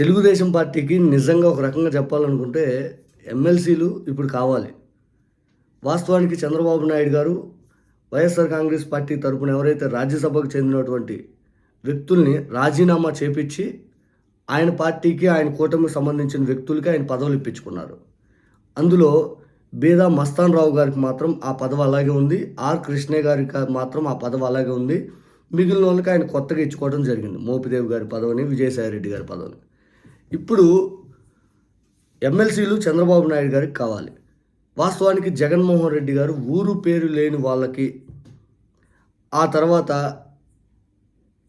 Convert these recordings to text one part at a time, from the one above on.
తెలుగుదేశం పార్టీకి నిజంగా ఒక రకంగా చెప్పాలనుకుంటే ఎమ్మెల్సీలు ఇప్పుడు కావాలి. వాస్తవానికి చంద్రబాబు నాయుడు గారు వైఎస్ఆర్ కాంగ్రెస్ పార్టీ తరపున ఎవరైతే రాజ్యసభకు చెందినటువంటి వ్యక్తుల్ని రాజీనామా చేపించి ఆయన పార్టీకి ఆయన కూటమికి సంబంధించిన వ్యక్తులకి ఆయన పదవులు ఇప్పించుకున్నారు. అందులో బేదా మస్తాన్ రావు గారికి మాత్రం ఆ పదవి అలాగే ఉంది. ఆర్ కృష్ణయ్య గారికి మాత్రం ఆ పదవి అలాగే ఉంది. మిగిలిన వాళ్ళకి ఆయన కొత్తగా ఇచ్చుకోవడం జరిగింది. మోపిదేవి గారి పదవిని విజయసాయి రెడ్డి గారి పదవిని. ఇప్పుడు ఎమ్మెల్సీలు చంద్రబాబు నాయుడు గారికి కావాలి. వాస్తవానికి జగన్మోహన్ రెడ్డి గారు ఊరు పేరు లేని వాళ్ళకి ఆ తర్వాత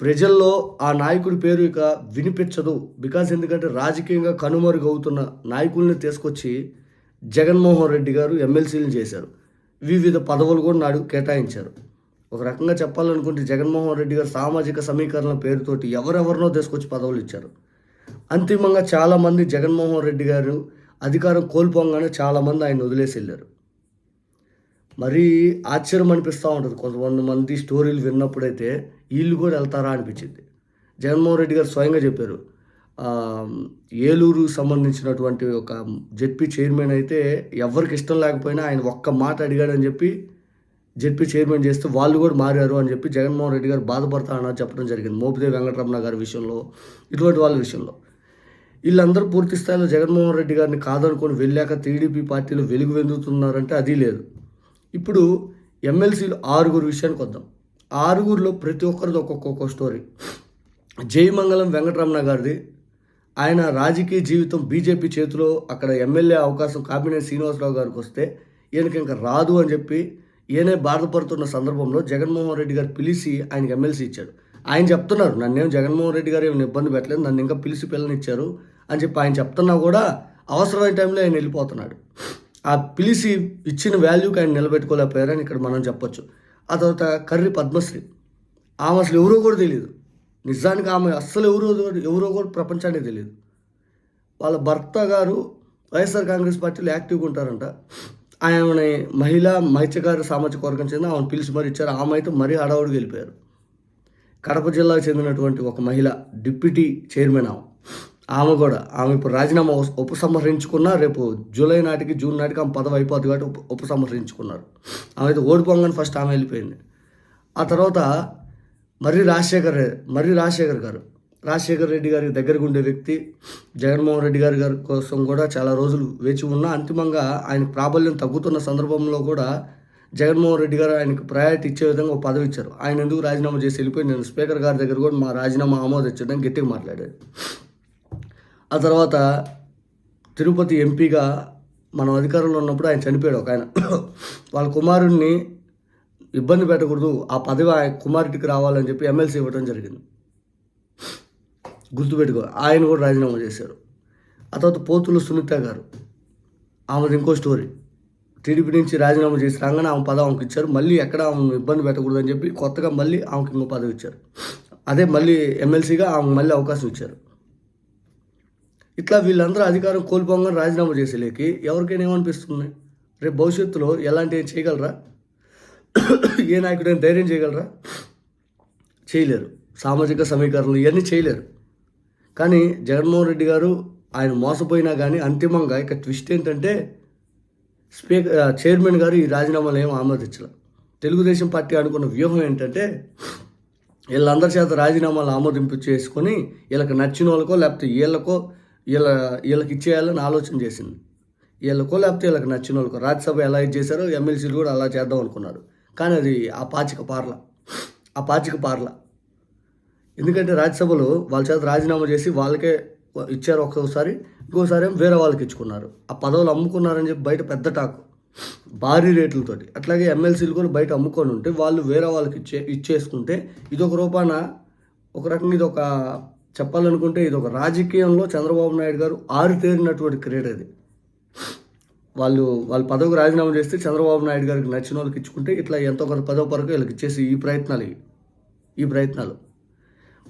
ప్రజల్లో ఆ నాయకుడి పేరు ఇక వినిపించదు. బికాస్ ఎందుకంటే రాజకీయంగా కనుమరుగవుతున్న నాయకుల్ని తీసుకొచ్చి జగన్మోహన్ రెడ్డి గారు ఎమ్మెల్సీలు చేశారు. వివిధ పదవులు కూడా నాడు కేటాయించారు. ఒక రకంగా చెప్పాలనుకుంటే జగన్మోహన్ రెడ్డి గారు సామాజిక సమీకరణ పేరుతోటి ఎవరెవరినో తీసుకొచ్చి పదవులు ఇచ్చారు. అంతిమంగా చాలామంది జగన్మోహన్ రెడ్డి గారు అధికారం కోల్పోగానే చాలామంది ఆయన వదిలేసి వెళ్ళారు. మరీ ఆశ్చర్యం అనిపిస్తూ ఉంటుంది. కొంతమంది మంది స్టోరీలు విన్నప్పుడైతే వీళ్ళు కూడా వెళ్తారా అనిపించింది. జగన్మోహన్ రెడ్డి గారు స్వయంగా చెప్పారు. ఏలూరు సంబంధించినటువంటి ఒక జెడ్పీ చైర్మన్ అయితే ఎవరికి ఇష్టం లేకపోయినా ఆయన ఒక్క మాట అడిగాడని చెప్పి జెడ్పీ చైర్మన్ చేస్తే వాళ్ళు కూడా మారారు అని చెప్పి జగన్మోహన్ రెడ్డి గారు బాధపడతానని చెప్పడం జరిగింది. మోపిదేవి వెంకటరమణ గారి విషయంలో ఇటువంటి వాళ్ళ విషయంలో. వీళ్ళందరూ పూర్తి స్థాయిలో జగన్మోహన్ రెడ్డి గారిని కాదనుకొని వెళ్ళాక టీడీపీ పార్టీలో వెలుగు వెందుతున్నారంటే అది లేదు. ఇప్పుడు ఎమ్మెల్సీలు ఆరుగురు విషయానికి వద్దాం. ఆరుగురిలో ప్రతి ఒక్కరిది ఒక్కొక్క స్టోరీ. జయమంగళం వెంకటరమణ గారిది. ఆయన రాజకీయ జీవితం బీజేపీ చేతిలో అక్కడ ఎమ్మెల్యే అవకాశం కామినేని శ్రీనివాసరావు గారికి వస్తే ఈయనకి ఇంకా రాదు అని చెప్పి ఈయనే బాధపడుతున్న సందర్భంలో జగన్మోహన్ రెడ్డి గారు పిలిచి ఆయనకి ఎమ్మెల్సీ ఇచ్చాడు. ఆయన చెప్తున్నారు నన్నేం జగన్మోహన్ రెడ్డి గారు ఏమైనా ఇబ్బంది పెట్టలేదు నన్ను ఇంకా పిలిచి పిల్లనిచ్చారు అని చెప్పి ఆయన చెప్తున్నా కూడా అవసరమైన టైంలో ఆయన వెళ్ళిపోతున్నాడు. ఆ పిలిచి ఇచ్చిన వాల్యూకి ఆయన నిలబెట్టుకోలేకపోయారని ఇక్కడ మనం చెప్పొచ్చు. ఆ తర్వాత కర్రి పద్మశ్రీ. ఆమె అసలు ఎవరో కూడా తెలియదు నిజానికి ఆమె అస్సలు ఎవరో ఎవరో కూడా ప్రపంచానికి తెలియదు వాళ్ళ భర్త గారు వైఎస్ఆర్ కాంగ్రెస్ పార్టీలో యాక్టివ్గా ఉంటారంట. ఆయన మహిళ మత్స్యకార సామాజిక వర్గం చెందిన ఆమెను పిలిచి మరి ఇచ్చారు. ఆమె అయితే మరీ హడావుడికి వెళ్ళిపోయారు. కడప జిల్లాకు చెందినటువంటి ఒక మహిళ డిప్యూటీ చైర్మన్ ఆమె. ఆమె కూడా ఆమె ఇప్పుడు రాజీనామా ఉపసంహరించుకున్న రేపు జూలై నాటికి జూన్ నాటికి ఆమె పదవి అయిపోతుంది కాబట్టి ఉప ఉపసంహరించుకున్నారు. ఆమె అయితే ఓడిపోగానే ఫస్ట్ ఆమె వెళ్ళిపోయింది. ఆ తర్వాత మర్రి రాజశేఖర్ మర్రి రాజశేఖర్ గారు రాజశేఖర్ రెడ్డి గారి దగ్గరకు ఉండే వ్యక్తి జగన్మోహన్ రెడ్డి గారి గారి కోసం కూడా చాలా రోజులు వేచి ఉన్న అంతిమంగా ఆయన ప్రాబల్యం తగ్గుతున్న సందర్భంలో కూడా జగన్మోహన్ రెడ్డి గారు ఆయనకు ప్రయారిటీ ఇచ్చే విధంగా ఒక పదవి ఇచ్చారు. ఆయన ఎందుకు రాజీనామా చేసి వెళ్ళిపోయి నేను స్పీకర్ గారి దగ్గర కూడా మా రాజీనామా ఆమోదించడం గట్టిగా మాట్లాడాడు. ఆ తర్వాత తిరుపతి ఎంపీగా మనం అధికారంలో ఉన్నప్పుడు ఆయన చనిపోయాడు ఒక ఆయన. వాళ్ళ కుమారుడిని ఇబ్బంది పెట్టకూడదు ఆ పదవి ఆయన కుమారుడికి రావాలని చెప్పి ఎమ్మెల్సీ ఇవ్వడం జరిగింది. గుర్తుపెట్టుకో ఆయన కూడా రాజీనామా చేశారు. ఆ తర్వాత పోతులు సునీత గారు ఆమెది ఇంకో స్టోరీ. టీడీపీ నుంచి రాజీనామా చేసి రాగానే ఆమె పదవి ఆమెకి ఇచ్చారు. మళ్ళీ ఎక్కడ ఆమెను ఇబ్బంది పెట్టకూడదని చెప్పి కొత్తగా మళ్ళీ ఆమెకి ఇంకో పదవి ఇచ్చారు. అదే మళ్ళీ ఎమ్మెల్సీగా ఆమెకు మళ్ళీ అవకాశం ఇచ్చారు. ఇట్లా వీళ్ళందరూ అధికారం కోల్పోగానే రాజీనామా చేసేలేకి ఎవరికైనా ఏమనిపిస్తుంది? రేపు భవిష్యత్తులో ఎలాంటివి చేయగలరా? ఏ నాయకుడైనా ధైర్యం చేయగలరా? చేయలేరు. సామాజిక సమీకరణలు ఇవన్నీ చేయలేరు. కానీ జగన్మోహన్ రెడ్డి గారు ఆయన మోసపోయినా కానీ అంతిమంగా ఇక ట్విస్ట్ ఏంటంటే స్పీకర్ చైర్మన్ గారు ఈ రాజీనామాలు ఏం ఆమోదించలేదు తెలుగుదేశం పార్టీ అనుకున్న వ్యూహం ఏంటంటే వీళ్ళందరి చేత రాజీనామాలు ఆమోదింపు చేసుకొని వీళ్ళకి నచ్చిన వాళ్ళకో లేకపోతే వీళ్ళకో వీళ్ళ వీళ్ళకి ఇచ్చేయాలని ఆలోచన చేసింది. వీళ్ళకో లేకపోతే వీళ్ళకి నచ్చిన వాళ్ళకో. రాజ్యసభ ఎలా ఇది చేశారో ఎమ్మెల్సీలు కూడా అలా చేద్దాం అనుకున్నారు. కానీ అది ఆ పాచిక పార్ల. ఆ పాచిక పార్ల. ఎందుకంటే రాజ్యసభలో వాళ్ళ చేత రాజీనామా చేసి వాళ్ళకే ఇచ్చారు ఒక్కొక్కసారి ఇంకోసారి ఏమో వేరే వాళ్ళకి ఇచ్చుకున్నారు. ఆ పదవులు అమ్ముకున్నారని చెప్పి బయట పెద్ద టాకు. భారీ రేట్లతోటి. అట్లాగే ఎమ్మెల్సీలు కూడా బయట అమ్ముకొని ఉంటే వాళ్ళు వేరే వాళ్ళకి ఇచ్చే ఇచ్చేసుకుంటే ఇది ఒక రూపాన ఒక రకంగా ఇది ఒక చెప్పాలనుకుంటే ఇది ఒక రాజకీయంలో చంద్రబాబు నాయుడు గారు ఆరితేరినటువంటి క్రీడ ఇది. వాళ్ళు వాళ్ళ పదవికి రాజీనామా చేస్తే చంద్రబాబు నాయుడు గారికి నచ్చిన వాళ్ళకి ఇచ్చుకుంటే ఇట్లా ఎంతో కొంత పదవి పరకు వీళ్ళకి ఇచ్చేసి ఈ ప్రయత్నాలు ఈ ప్రయత్నాలు.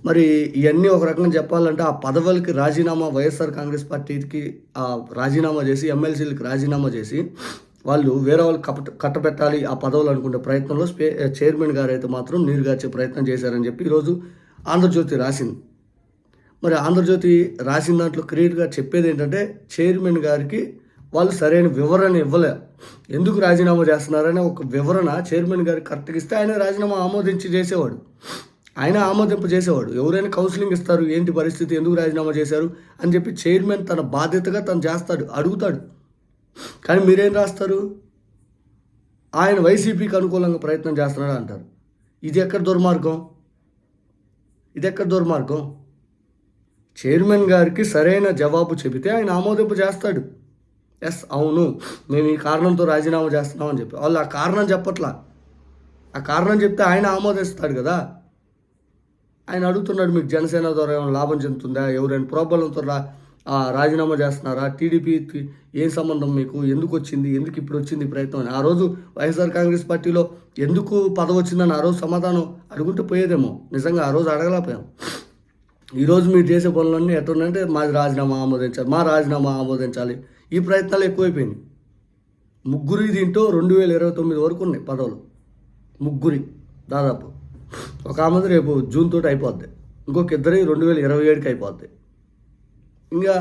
మరి ఇవన్నీ ఒక రకంగా చెప్పాలంటే ఆ పదవులకి రాజీనామా వైఎస్ఆర్ కాంగ్రెస్ పార్టీకి ఆ రాజీనామా చేసి ఎమ్మెల్సీలకి రాజీనామా చేసి వాళ్ళు వేరే వాళ్ళు కప కట్టబెట్టాలి ఆ పదవులు అనుకునే ప్రయత్నంలో స్పే చైర్మన్ గారు అయితే మాత్రం నీరుగార్చే ప్రయత్నం చేశారని చెప్పి ఈరోజు ఆంధ్రజ్యోతి రాసింది. మరి ఆంధ్రజ్యోతి రాసిన దాంట్లో క్లియర్గా చెప్పేది ఏంటంటే చైర్మన్ గారికి వాళ్ళు సరైన వివరణ ఇవ్వలే. ఎందుకు రాజీనామా చేస్తున్నారనే ఒక వివరణ చైర్మన్ గారికి కరెక్ట్గా ఇస్తే ఆయన రాజీనామా ఆమోదించి చేసేవాడు. ఆయన ఆమోదింప చేసేవాడు ఎవరైనా కౌన్సిలింగ్ ఇస్తారు ఏంటి పరిస్థితి ఎందుకు రాజీనామా చేశారు అని చెప్పి చైర్మన్ తన బాధ్యతగా తను చేస్తాడు అడుగుతాడు. కానీ మీరేం రాస్తారు? ఆయన వైసీపీకి అనుకూలంగా ప్రయత్నం చేస్తున్నాడు అంటారు. ఇది ఎక్కడ దుర్మార్గం? ఇది ఎక్కడ దుర్మార్గం? చైర్మన్ గారికి సరైన జవాబు చెబితే ఆయన ఆమోదింపు చేస్తాడు ఎస్ అవును మేము ఈ కారణంతో రాజీనామా చేస్తున్నామని చెప్పి. వాళ్ళు ఆ కారణం చెప్పట్లా. ఆ కారణం చెప్తే ఆయన ఆమోదిస్తాడు కదా. ఆయన అడుగుతున్నాడు మీకు జనసేన ద్వారా ఏమైనా లాభం చెందుతుందా ఎవరైనా ప్రాబ్లంతో ఆ, రాజీనామా చేస్తున్నారా? టీడీపీ ఏం సంబంధం మీకు? ఎందుకు వచ్చింది? ఎందుకు ఇప్పుడు వచ్చింది ప్రయత్నం? అని. ఆ రోజు వైఎస్ఆర్ కాంగ్రెస్ పార్టీలో ఎందుకు పదవి వచ్చిందని ఆ రోజు సమాధానం అడుగుంటే పోయేదేమో. నిజంగా ఆ రోజు అడగలేకపోయాం. ఈరోజు మీరు చేసే పనులన్నీ ఎట్లున్నాయంటే మాది రాజీనామా ఆమోదించాలి మా రాజీనామా ఆమోదించాలి. ఈ ప్రయత్నాలు ఎక్కువైపోయినాయి. ముగ్గురి దీంట్లో రెండు వేల ఇరవై తొమ్మిది వరకు ఉన్నాయి పదవులు. ముగ్గురి దాదాపు. ఒక ఆమెది రేపు జూన్ తోటి అయిపోద్ది. ఇంకొక ఇద్దరి రెండు వేల ఇరవై ఏడుకి అయిపోద్ది. ఇంకా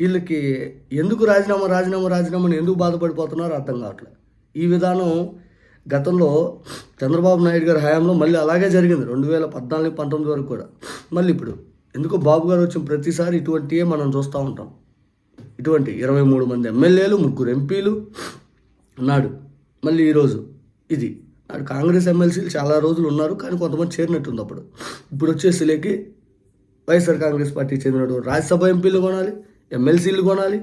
వీళ్ళకి ఎందుకు రాజీనామా రాజీనామా రాజీనామాని ఎందుకు బాధపడిపోతున్నారో అర్థం కావట్లేదు ఈ విధానం గతంలో చంద్రబాబు నాయుడు గారి హయాంలో మళ్ళీ అలాగే జరిగింది. రెండు వేల పద్నాలుగు పంతొమ్మిది వరకు కూడా. మళ్ళీ ఇప్పుడు ఎందుకో బాబు గారు వచ్చిన ప్రతిసారి ఇటువంటివే మనం చూస్తూ ఉంటాం. ఇటువంటి ఇరవై మూడు మంది ఎమ్మెల్యేలు ముగ్గురు ఎంపీలు ఉన్నాడు మళ్ళీ ఈరోజు ఇది. అక్కడ కాంగ్రెస్ ఎమ్మెల్సీలు చాలా రోజులు ఉన్నారు కానీ కొంతమంది చేరినట్టుంది అప్పుడు. ఇప్పుడు వచ్చేసిలేకి వైఎస్ఆర్ కాంగ్రెస్ పార్టీ చెందినటువంటి రాజ్యసభ ఎంపీలు కొనాలి ఎమ్మెల్సీలు కొనాలి.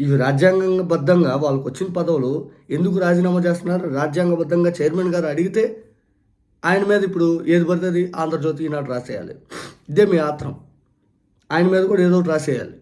ఇవి రాజ్యాంగబద్ధంగా వాళ్ళకి వచ్చిన పదవులు ఎందుకు రాజీనామా చేస్తున్నారు? రాజ్యాంగబద్ధంగా చైర్మన్ గారు అడిగితే ఆయన మీద ఇప్పుడు ఏది పడుతుంది? ఆంధ్రజ్యోతి ఈనాడు రాసేయాలి. ఇదే మీ ఆత్రం. ఆయన మీద కూడా ఏదో ఒకటి రాసేయాలి.